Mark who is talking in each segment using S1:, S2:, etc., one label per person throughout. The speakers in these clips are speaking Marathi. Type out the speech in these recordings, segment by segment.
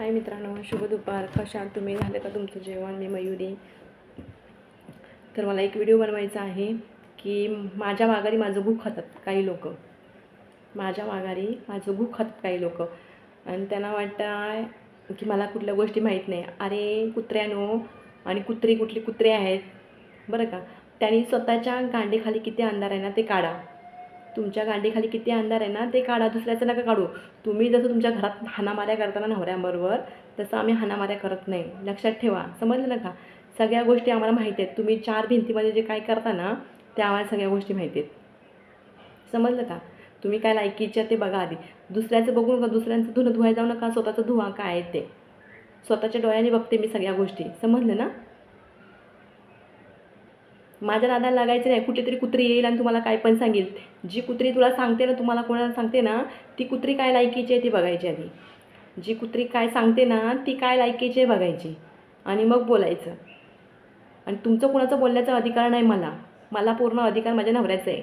S1: हाय मित्रांनो शुभ दुपार. कशा तुम्ही? झालं का तुमचं जेवण? मी मयुरी. तर मला एक व्हिडिओ बनवायचा आहे की माझ्या माघारी माझं भूक खातात काही लोक. माझ्या माघारी माझं भूक खातात काही लोक. आणि त्यांना वाटतं की मला कुठल्या गोष्टी माहीत नाही. अरे कुत्र्यानो. आणि कुत्री कुठली कुत्रे आहेत. बरं का? त्यांनी स्वतःच्या गांडीखाली किती अंधार आहे ना ते काढा. तुमच्या गांडीखाली किती अंधार आहे ना ते काढा दुसऱ्याचं नका काढू. तुम्ही जसं तुमच्या घरात हाणामाऱ्या करताना नवऱ्यांबरोबर तसं आम्ही हाणामाऱ्या करत नाही. लक्षात ठेवा. समजलं ना का? सगळ्या गोष्टी आम्हाला माहिती आहेत. तुम्ही चार भिंतीमध्ये जे काय करता ना त्या आम्हाला सगळ्या गोष्टी माहिती आहेत. समजलं का? तुम्ही काय लायकीच्या ते बघा आधी. दुसऱ्याचं बघू नका. दुसऱ्यांचं धुणं धुवायला जाऊ नका. स्वतःचं धुवा काय आहे ते. स्वतःच्या डोळ्याने बघते मी सगळ्या गोष्टी. समजलं ना? माझ्या नादाला लागायचं नाही. कुठेतरी कुत्री येईल आणि तुम्हाला काय पण सांगेल. जी कुत्री तुला सांगते ना तुम्हाला कोणाला सांगते ना ती कुत्री काय लायकीची आहे ती बघायची आधी. जी कुत्री काय सांगते ना ती काय लायकीची आहे बघायची. आणि मग बोलायचं. आणि तुमचं कोणाचं बोलण्याचा अधिकार नाही मला. मला पूर्ण अधिकार माझ्या नवऱ्याचा आहे.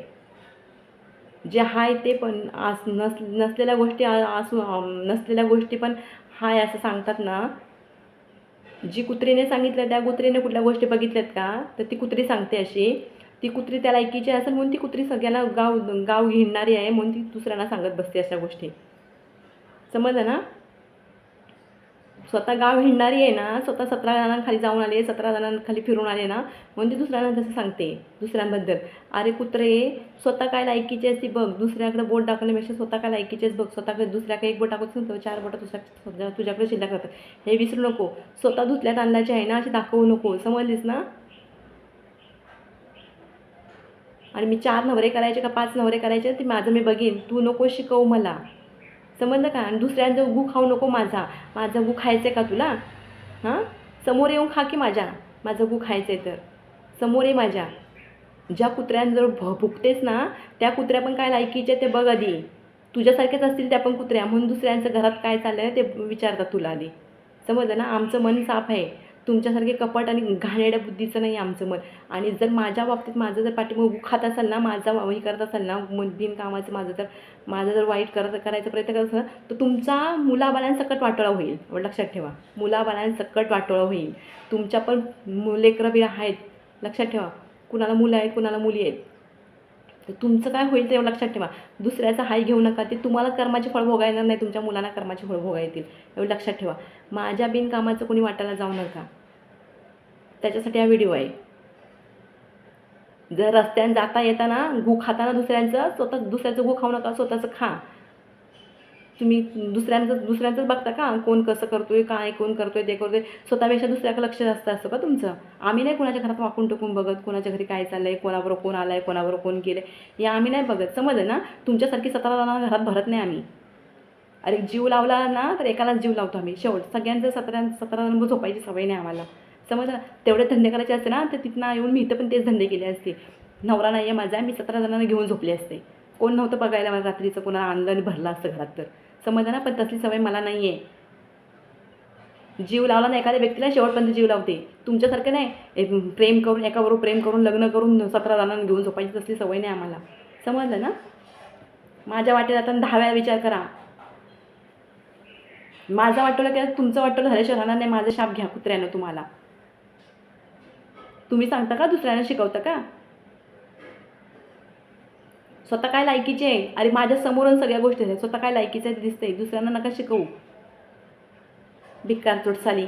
S1: जे हाय ते पण आस नस नसलेल्या गोष्टी असू नसलेल्या गोष्टी पण हाय असं सांगतात ना जी कुत्रीने सांगितलं त्या कुत्रीने कुठल्या गोष्टी बघितल्यात का? तर ती कुत्री सांगते अशी ती कुत्री त्याला ऐकीची असेल म्हणून ती कुत्री सगळ्यांना गाव गाव घेणारी आहे म्हणून ती दुसऱ्यांना सांगत बसते अशा गोष्टी. समजलं ना? स्वतः गाव हिंडणारी आहे ना स्वतः सतरा जणांखाली जाऊन आले सतरा जणांखाली फिरून आले ना म्हणजे ती दुसऱ्यांना तसं सांगते दुसऱ्यांबद्दल. अरे कुत्रे स्वतः काय लायकीची असते बघ दुसऱ्याकडे बोट टाकण्यापेक्षा स्वतः काय लायकीचेच बघ स्वतःकडे दुसऱ्याकडे एक बोट टाकत तर चार बोट तुझ्या तुझ्याकडे शिल्लक राहतात. हे विसरू नको. स्वतः धुतल्या तांदळाची आहे ना अशी दाखवू नको. समजलीस ना? आणि मी चार नवरे करायचे का पाच नवरे करायचे ते माझं मी बघीन. तू नको शिकवू मला. समजलं का? आणि दुसऱ्यांचा गु खाऊ नको माझा. माझा गु खायचं आहे का तुला? हां? समोर येऊन खा की माझ्या. माझं गु खायचं आहे तर. समोर ये माझ्या. ज्या कुत्र्यांजवळ भ भुकतेस ना त्या कुत्र्या पण काय लायकीच्या ते बघ आधी. तुझ्यासारख्याच असतील त्या पण कुत्र्या. म्हणून दुसऱ्यांचं घरात काय चाललं आहे ते विचारतात तुला आधी. समजलं ना? आमचं मन साफ आहे. तुमच्यासारखे कपट आणि घाणेड्या बुद्धीचं नाही आमचं मन. आणि जर माझ्या बाबतीत माझं जर पाठीमाग खात असाल ना माझा हे करत असाल ना मन बिनकामाचं माझं जर माझं जर वाईट करत करायचा प्रयत्न करत असाल तर तुमचा मुलाबाळांसकट वाटोळा होईल. लक्षात ठेवा. मुलाबाळांसकट वाटोळा होईल. तुमच्या पण लेकरं बी आहेत. लक्षात ठेवा. कुणाला मुलं आहेत कुणाला मुली आहेत. तर तुमचं काय होईल ते एवढं लक्षात ठेवा. दुसऱ्याचा हाय घेऊ नका ते तुम्हाला कर्माचे फळ भोगा येणार नाही तुमच्या मुलांना कर्माचे फळ भोगा येतील एवढं लक्षात ठेवा. माझ्या बिनकामाचं कोणी वाटायला जाऊ नका. त्याच्यासाठी हा व्हिडिओ आहे. जर रस्त्याने जाता येताना गु खाताना दुसऱ्यांचं स्वतः दुसऱ्याचं गु खाऊ नका स्वतःचं खा. तुम्ही दुसऱ्यांचं दुसऱ्यांचंच बघता का? कोण कसं करतोय काय कोण करतोय ते करतोय. स्वतःपेक्षा दुसऱ्याकडे लक्ष जास्त असतं का तुमचं? आम्ही नाही कोणाच्या घरात वाकून टोकून बघत कोणाच्या घरी काय चाललं आहे कोणाबरोबर कोण आलाय कोणाबरोबर कोण गेलंय. हे आम्ही नाही बघत. समजलं ना? तुमच्यासारखी सतरा जणांना घरात भरत नाही आम्ही. अरे जीव लावला ना तर एकालाच जीव लावतो आम्ही. शेवट सगळ्यांचं सतरा सतरा जण झोपायची सवय नाही आम्हाला. समजलं तेवढे धंदे करायचे असते ना तर तिथनं येऊन मी इथं पण तेच धंदे केले असते. नवरा नाही आहे माझा मी सतरा जणांना घेऊन झोपले असते. कोण नव्हतं बघायला मला रात्रीचं कोणाला आनंदाने भरला असतं घरात तर. समजलं ना? पण तसली सवय मला नाही आहे जीव लावला ना एखाद्या व्यक्तीला शेवटपर्यंत जीव लावते. तुमच्यासारखं नाही. प्रेम करून एकाबरोबर प्रेम करून लग्न करून सतरा जणांना घेऊन झोपायची तसली सवय नाही आम्हाला. समजलं ना? माझ्या वाटेत आता दहा वेळा विचार करा. माझं वाटवलं की तुमचं वाटवलं झाल्याशिवाय राहणार नाही. माझं शाप घ्या कुत्र्यानं तुम्हाला. तुम्ही सांगता का? दुसऱ्यांना शिकवता का? स्वतः काय लायकीचे आहे? अरे माझ्या समोरून सगळ्या गोष्टी आहेत. स्वतः काय लायकीचं आहे दिसतंय? दुसऱ्यांना नका शिकवू. भिक्कार चोट साली